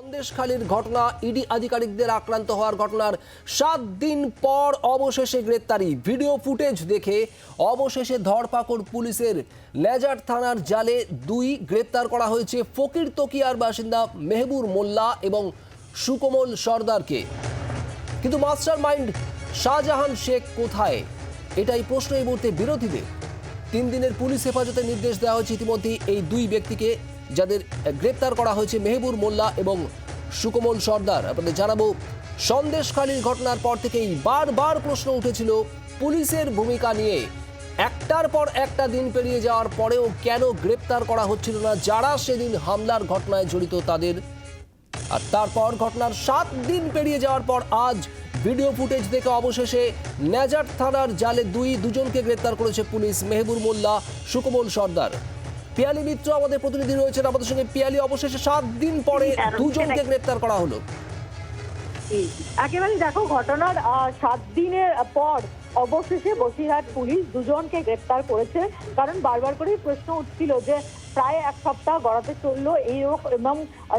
সন্দেশখালীর ঘটনা, ইডি আধিকারিকদের আক্রান্ত হওয়ার ঘটনার সাত দিন পর অবশেষে গ্রেপ্তারি। ভিডিও ফুটেজ দেখে অবশেষে ধরপাকড় পুলিশের লেজার থানার জালে দুই গ্রেপ্তার করা হয়েছে ফকির তকিয়ার বাসিন্দা মেহবুর মোল্লা এবং সুকোমল সর্দারকে। কিন্তু মাস্টার মাইন্ড শাহজাহান শেখ কোথায়? এটাই প্রশ্ন এই মুহূর্তে বিরোধীদের। তিন দিনের পুলিশ হেফাজতের নির্দেশ দেওয়া হয়েছে ইতিমধ্যেই এই দুই ব্যক্তিকে যাদের গ্রেপ্তার করা হয়েছে মেহবুর মোল্লা এবং সুকোমল সর্দার। আপনাদের জানাব, সন্দেশখালীর ঘটনার পর থেকেই বারবার প্রশ্ন উঠেছিল পুলিশের ভূমিকা নিয়ে। একটার পর একটা দিন পেরিয়ে যাওয়ার পরেও কেন গ্রেপ্তার করা হচ্ছিল না, যারা সেদিন হামলার ঘটনায় জড়িত তাদের। আর তারপর ঘটনার সাত দিন পেরিয়ে যাওয়ার পর আজ ভিডিও ফুটেজ দেখে অবশেষে নেজার থানার জালে দুই, দুজনকে গ্রেপ্তার করেছে পুলিশ, মেহবুর মোল্লা, সুকমল সর্দার। পিয়ালি মিত্র আমাদের প্রতিনিধি রয়েছেন আমাদের সঙ্গে। পিয়ালি অবশেষে সাত দিন পরে দুজনকে গ্রেপ্তার করা হলো। একেবারে দেখো ঘটনার সাত দিনের পর অবশেষে বসিরহাট পুলিশ দুজনকে গ্রেপ্তার করেছে। কারণ বারবার করেই প্রশ্ন উঠছিল যে প্রায় এক সপ্তাহ গড়াতে চলল এই এবং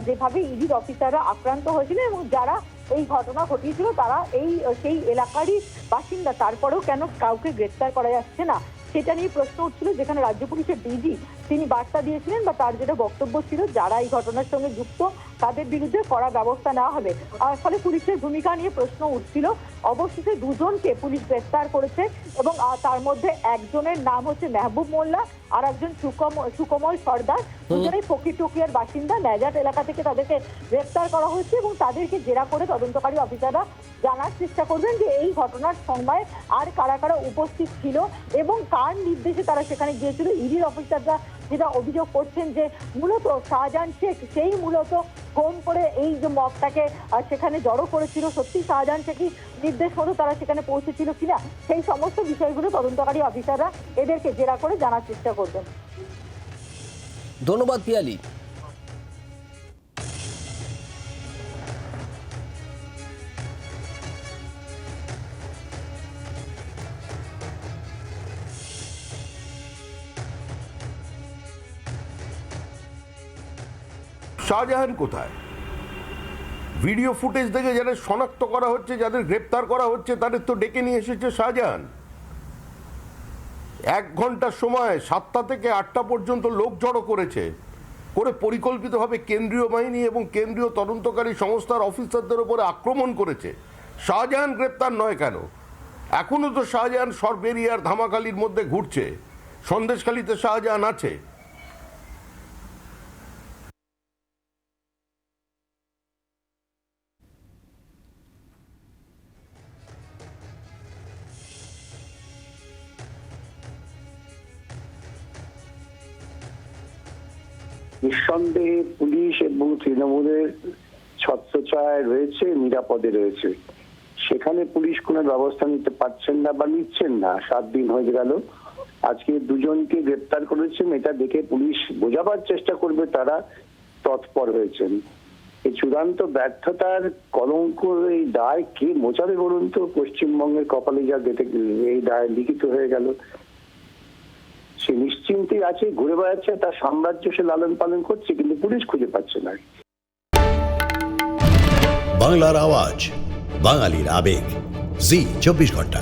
যেভাবে ইডির অফিসাররা আক্রান্ত হয়েছিল এবং যারা এই ঘটনা ঘটিয়েছিল তারা এই সেই এলাকারই বাসিন্দা। তারপরেও কেন কাউকে গ্রেপ্তার করা যাচ্ছে না? সেটা নিয়ে প্রশ্ন উঠছিল যেখানে রাজ্য পুলিশের ডিজি তিনি বার্তা দিয়েছিলেন বা তার যেটা বক্তব্য ছিল যারা এই ঘটনার সঙ্গে যুক্ত তাদের বিরুদ্ধে কড়া ব্যবস্থা নেওয়া হবে। আর ফলে পুলিশের ভূমিকা নিয়ে প্রশ্ন উঠছিল। অবশেষে দুজনকে পুলিশ গ্রেফতার করেছে এবং তার মধ্যে একজনের নাম হচ্ছে মেহবুব মোল্লা আর একজন সুকমল সর্দার। দুজনেই ফকির টকিয়ার বাসিন্দা। ন্যাজাট এলাকা থেকে তাদেরকে গ্রেফতার করা হয়েছে এবং তাদেরকে জেরা করে তদন্তকারী অফিসাররা জানার চেষ্টা করবেন যে এই ঘটনার সময় আর কারা কারা উপস্থিত ছিল এবং কার নির্দেশে তারা সেখানে গিয়েছিল। ইডির অফিসাররা যেটা অভিযোগ করছেন যে মূলত শাহজাহান শেখ সেই মূলত ফোন করে এই যে মগটাকে সেখানে জড়ো করেছিল। সত্যি শাহজাহান শেখই নির্দেশ মতো তারা সেখানে পৌঁছেছিল কিনা, সেই সমস্ত বিষয়গুলো তদন্তকারী অফিসাররা এদেরকে জেরা করে জানার চেষ্টা করবেন। ধন্যবাদ পিয়ালি। শাহজাহান কোথায়? ভিডিও ফুটেজ দেখে যাদের শনাক্ত করা হচ্ছে, যাদের গ্রেপ্তার করা হচ্ছে, তাদের তো ডেকে নিয়ে এসেছে শাহজাহান। এক ঘণ্টার সময়, সাতটা থেকে আটটা পর্যন্ত লোক জড়ো করেছে। করে পরিকল্পিতভাবে কেন্দ্রীয় বাহিনী এবং কেন্দ্রীয় তদন্তকারী সংস্থার অফিসারদের উপরে আক্রমণ করেছে। শাহজাহান গ্রেপ্তার নয় কেন? এখনও তো শাহজাহান সরবেরিয়ার ধামাখালির মধ্যে ঘুরছে। সন্দেশখালিতে শাহজাহান আছে। নিঃসন্দেহে পুলিশ এবং তৃণমূলের ছত্রছায়ায় রয়েছে, নিরাপদে রয়েছে। সেখানে পুলিশ কোনো ব্যবস্থা নিতে পারছেন না বা নিচ্ছেন না। সাত দিন হয়ে গেল। আজকে দুজনকে গ্রেপ্তার করেছেন। এটা দেখে পুলিশ বোঝাবার চেষ্টা করবে, তারা তৎপর হয়েছেন। এই চূড়ান্ত ব্যর্থতার কলঙ্ক, এই দায় কে মোচাবে বলুন তো? পশ্চিমবঙ্গের কপালে যা এই দায় লিখিত হয়ে গেল। সে নিশ্চিন্তেই আছে, ঘুরে বেড়াচ্ছে, তার সাম্রাজ্য সে লালন পালন করছে, কিন্তু পুলিশ খুঁজে পাচ্ছে না। বাংলার আওয়াজ, বাঙালির আবেগ, জি, চব্বিশ ঘণ্টা।